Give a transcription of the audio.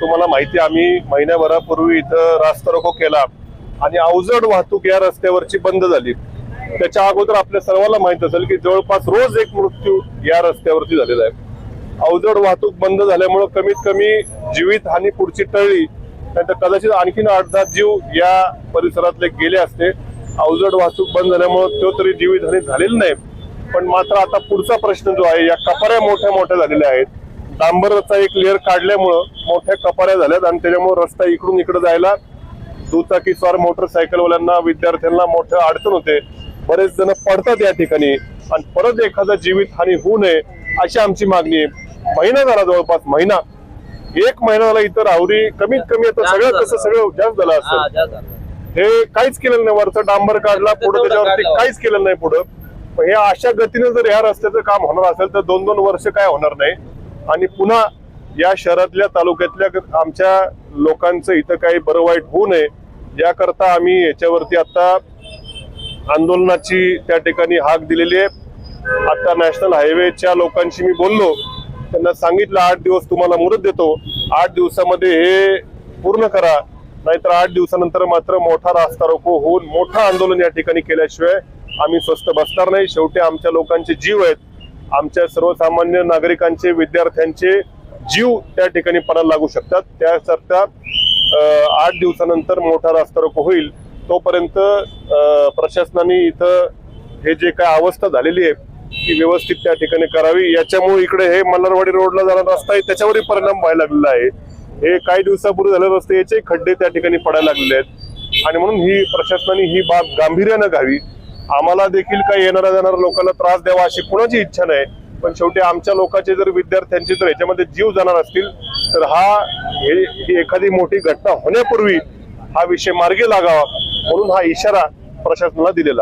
तुम्हाला माहिती आम्ही महिन्याभरापूर्वी इथं रास्ता रोको केला आणि अवजड वाहतूक या रस्त्यावरची बंद झाली. त्याच्या अगोदर आपल्या सर्वांना माहीत असेल की जवळपास रोज एक मृत्यू या रस्त्यावरती झालेला आहे. अवजड वाहतूक बंद झाल्यामुळं कमीत कमी जीवित हानी पुढची टळली नाहीतर कदाचित आणखीन आठ दहा जीव या परिसरातले गेले असते. अवजड वाहतूक बंद झाल्यामुळं तो तरी जीवित हानी झालेली नाही. पण मात्र आता पुढचा प्रश्न जो आहे या कपाऱ्या मोठ्या मोठ्या झालेल्या आहेत. डांबरचा एक लेअर काढल्यामुळं मोठ्या कपाऱ्या झाल्यात आणि त्याच्यामुळे रस्ता इकडून इकडे जायला दुचाकी स्वार मोटरसायकलवाल्यांना विद्यार्थ्यांना मोठं अडचण होते. बरेच जण पडतात या ठिकाणी. आणि परत एखादा जीवित हानी होऊ नये अशी आमची मागणी आहे. महिना झाला जवळपास महिना. एक महिना झाला इतर आवरी कमीत कमी आता सगळं. कसं सगळं जास्त झालं असं हा, काहीच केलेलं नाही वरचं डांबर काढला पुढे त्याच्यावरती. काहीच केलेलं नाही पुढं. पण हे अशा गतीने जर या रस्त्याचं काम होणार असेल तर दोन दोन वर्ष काय होणार नाही. आणि पुन्हा या शहरातल्या तालुक्यातल्या आमच्या लोकांचं इथं काही बरं वाईट होऊ नये याकरता आम्ही याच्यावरती आता आंदोलनाची त्या ठिकाणी हाक दिलेली आहे. आता नॅशनल हायवेच्या लोकांशी मी बोललो त्यांना सांगितलं आठ दिवस तुम्हाला मुदत देतो आठ दिवसामध्ये हे पूर्ण करा नाहीतर आठ दिवसानंतर मात्र मोठा रास्ता रोको होऊन मोठं आंदोलन या ठिकाणी केल्याशिवाय आम्ही स्वस्त बसणार नाही. शेवटी आमच्या लोकांचे जीव आहेत. आमच्या सर्वसामान्य नागरिकांचे विद्यार्थ्यांचे जीव त्या ठिकाणी पणाला लागू शकतात. त्याकरता आठ दिवसानंतर मोठा रास्ता रोको होईल. तोपर्यंत प्रशासनाने इथं हे जे काय अवस्था झालेली आहे ती व्यवस्थित त्या ठिकाणी करावी. याच्यामुळे इकडे हे मल्हारवाडी रोडला जाणारा रस्ता आहे त्याच्यावरही परिणाम व्हायला लागलेला आहे. हे काही दिवसापूर्वी झालेले रस्ते याचे खड्डे त्या ठिकाणी पडायला लागलेले आहेत. आणि म्हणून ही प्रशासनाने ही बाब गांभीर्यानं घ्यावी. आम्हाला देखील काही येणाऱ्या जाणाऱ्या लोकांना त्रास द्यावा अशी कुणाची इच्छा नाही. पण शेवटी आमच्या लोकांचे जर विद्यार्थ्यांचे जर याच्यामध्ये जीव जाणार असतील तर हा हे ही एखादी मोठी घटना होण्यापूर्वी हा विषय मार्गी लागावा म्हणून हा इशारा प्रशासनाला दिलेला